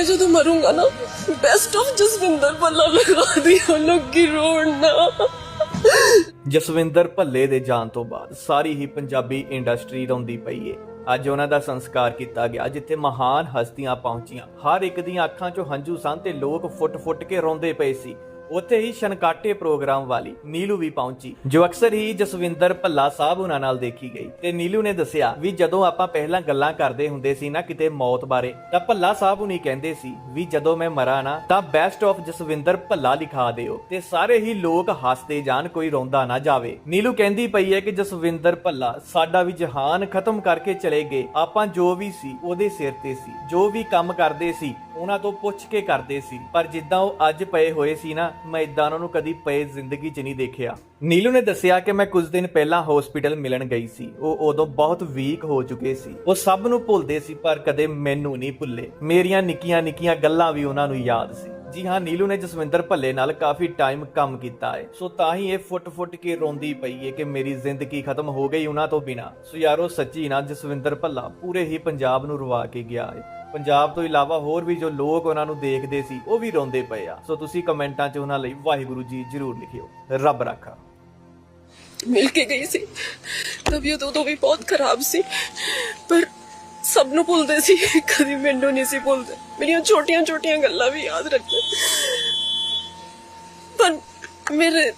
मैं ਜਦੋਂ मरूंगा ना बेस्ट ऑफ जसविंदर पल्ला लगा दिया लोग की रोना ਜਸਵਿੰਦਰ ਭੱਲੇ ਦੇ ਜਾਣ ਤੋਂ ਬਾਅਦ ਸਾਰੀ ਹੀ ਪੰਜਾਬੀ ਇੰਡਸਟਰੀ ਰੋਂਦੀ ਪਈ ਏ ਅੱਜ ਉਹਨਾਂ ਦਾ ਸੰਸਕਾਰ ਕੀਤਾ ਗਿਆ ਜਿੱਥੇ ਮਹਾਨ ਹਸਤੀਆਂ ਪਹੁੰਚੀਆਂ ਹਰ ਇੱਕ ਦੀਆਂ ਅੱਖਾਂ 'ਚੋਂ ਹੰਝੂ ਸਨ ਤੇ ਲੋਕ ਫੁੱਟ-ਫੁੱਟ ਕੇ ਰੋਂਦੇ ਪਏ ਸੀ ਉੱਥੇ ਹੀ ਛਨਕਾਟੇ ਪ੍ਰੋਗਰਾਮ ਵਾਲੀ ਨੀਲੂ ਵੀ ਪਹੁੰਚੀ, ਜੋ ਅਕਸਰ ਹੀ ਜਸਵਿੰਦਰ ਭੱਲਾ ਸਾਹਿਬ ਉਹਨਾਂ ਨਾਲ ਦੇਖੀ ਗਈ। ਤੇ ਨੀਲੂ ਨੇ ਦੱਸਿਆ ਵੀ ਜਦੋਂ ਆਪਾਂ ਪਹਿਲਾਂ ਗੱਲਾਂ ਕਰਦੇ ਹੁੰਦੇ ਸੀ ਨਾ ਕਿਤੇ ਮੌਤ ਬਾਰੇ, ਤਾਂ ਭੱਲਾ ਸਾਹਿਬ ਹੁਣੀ ਕਹਿੰਦੇ ਸੀ ਵੀ ਜਦੋਂ ਮੈਂ ਮਰਾਂ ਨਾ, ਤਾਂ ਬੈਸਟ ਆਫ ਜਸਵਿੰਦਰ ਭੱਲਾ ਲਿਖਾ ਦਿਓ। ਤੇ ਸਾਰੇ ਹੀ ਲੋਕ ਹੱਸਦੇ ਜਾਣ, ਕੋਈ ਰੋਂਦਾ ਨਾ ਜਾਵੇ। ਨੀਲੂ ਕਹਿੰਦੀ ਪਈ ਹੈ ਕਿ ਜਸਵਿੰਦਰ ਭੱਲਾ ਸਾਡਾ ਵੀ ਜਹਾਨ ਖਤਮ ਕਰਕੇ ਚਲੇ ਗਏ। ਆਪਾਂ ਜੋ ਵੀ ਸੀ, ਉਹਦੇ ਸਿਰ ਤੇ ਸੀ। ਜੋ ਵੀ ਕੰਮ ਕਰਦੇ ਸੀ, ਉਹਨਾਂ ਤੋਂ ਪੁੱਛ ਕੇ ਕਰਦੇ ਸੀ। ਪਰ ਜਿੱਦਾਂ ਉਹ ਅੱਜ ਪਏ ਹੋਏ ਸੀ ਨਾ ਮੈਂ ਇਦਾਂ ਉਹਨਾਂ ਨੂੰ ਕਦੀ ਪਏ ਜ਼ਿੰਦਗੀ 'ਚ ਨਹੀਂ ਦੇਖਿਆ। ਨੀਲੂ ਨੇ ਦੱਸਿਆ ਕਿ ਮੈਂ ਕੁਝ ਦਿਨ ਪਹਿਲਾਂ ਹਸਪੀਟਲ ਮਿਲਣ ਗਈ ਸੀ। ਉਹ ਉਦੋਂ ਬਹੁਤ ਵੀਕ ਹੋ ਚੁੱਕੇ ਸੀ। ਉਹ ਸਭ ਨੂੰ ਭੁੱਲਦੇ ਸੀ, ਪਰ ਕਦੇ ਮੈਨੂੰ ਨਹੀਂ ਭੁੱਲੇ। ਮੇਰੀਆਂ ਨਿੱਕੀਆਂ ਨਿੱਕੀਆਂ ਗੱਲਾਂ ਵੀ ਉਹਨਾਂ ਨੂੰ ਯਾਦ ਸੀ। ਜੀ ਹਾਂ, ਨੀਲੂ ਨੇ ਜਸਵਿੰਦਰ ਭੱਲੇ ਨਾਲ ਕਾਫੀ ਟਾਈਮ ਕੰਮ ਕੀਤਾ ਹੈ। ਸੋ ਤਾਂ ਹੀ ਇਹ ਫੁੱਟ-ਫੁੱਟ ਕੇ ਰੋਂਦੀ ਪਈ ਹੈ ਕਿ ਮੇਰੀ ਜ਼ਿੰਦਗੀ ਖਤਮ ਹੋ ਗਈ ਉਹਨਾਂ ਤੋਂ ਬਿਨਾ। ਸੋ ਯਾਰੋ, ਸੱਚੀ ਨਾ, ਜਸਵਿੰਦਰ ਭੱਲਾ ਪੂਰੇ ਹੀ ਪੰਜਾਬ ਨੂੰ ਰਵਾ ਕੇ ਗਿਆ ਹੈ। ਪੰਜਾਬ ਤੋਂ ਇਲਾਵਾ ਹੋਰ ਵੀ ਜੋ ਲੋਕ ਉਹਨਾਂ ਨੂੰ ਦੇਖਦੇ ਸੀ, ਉਹ ਵੀ ਰੋਂਦੇ ਪਏ ਆ। ਸੋ ਤੁਸੀਂ ਕਮੈਂਟਾਂ 'ਚ ਉਹਨਾਂ ਲਈ ਵਾਹਿਗੁਰੂ ਜੀ ਜਰੂਰ ਲਿਖਿਓ। ਰੱਬ ਰਾਖਾ। ਮਿਲ ਕੇ ਗਈ ਸੀ। ਤਬੀਅਤ ਉਦੋਂ ਵੀ ਬਹੁਤ ਖਰਾਬ ਸੀ, ਪਰ ਸਭ ਨੂੰ ਭੁੱਲਦੇ ਸੀ। ਕਦੀ ਮੈਨੂੰ ਨਹੀਂ ਸੀ ਭੁੱਲਦੇ। ਮੇਰੀਆਂ ਛੋਟੀਆਂ ਛੋਟੀਆਂ ਗੱਲਾਂ ਵੀ ਯਾਦ ਰੱਖਦੇ। ਪਰ ਮੇਰੇ